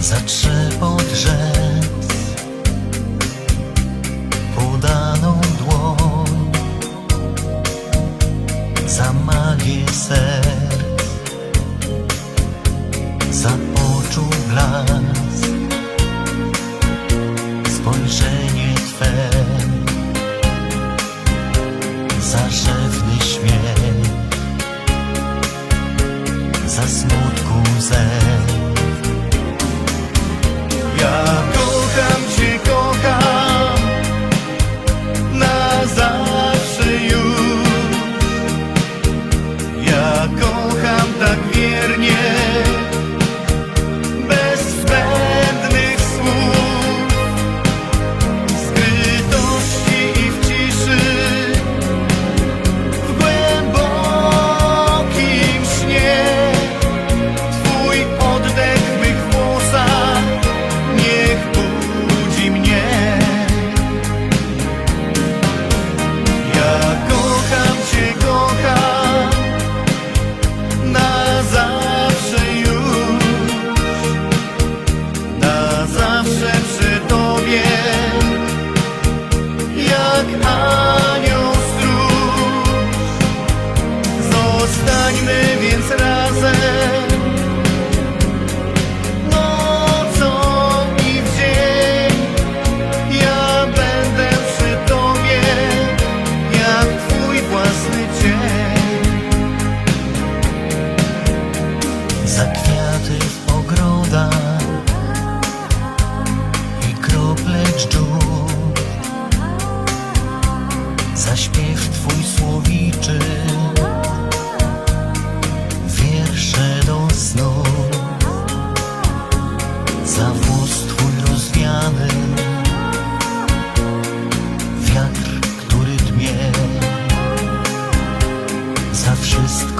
za zatrzepał drzec podaną dłoń. Za magię serc zapoczuł blask. Spojrzenie Twe zarzew za śpiew Twój słowiczy. Wiersze do snu. Za wóz Twój rozwiany. Wiatr, który dmie Za wszystko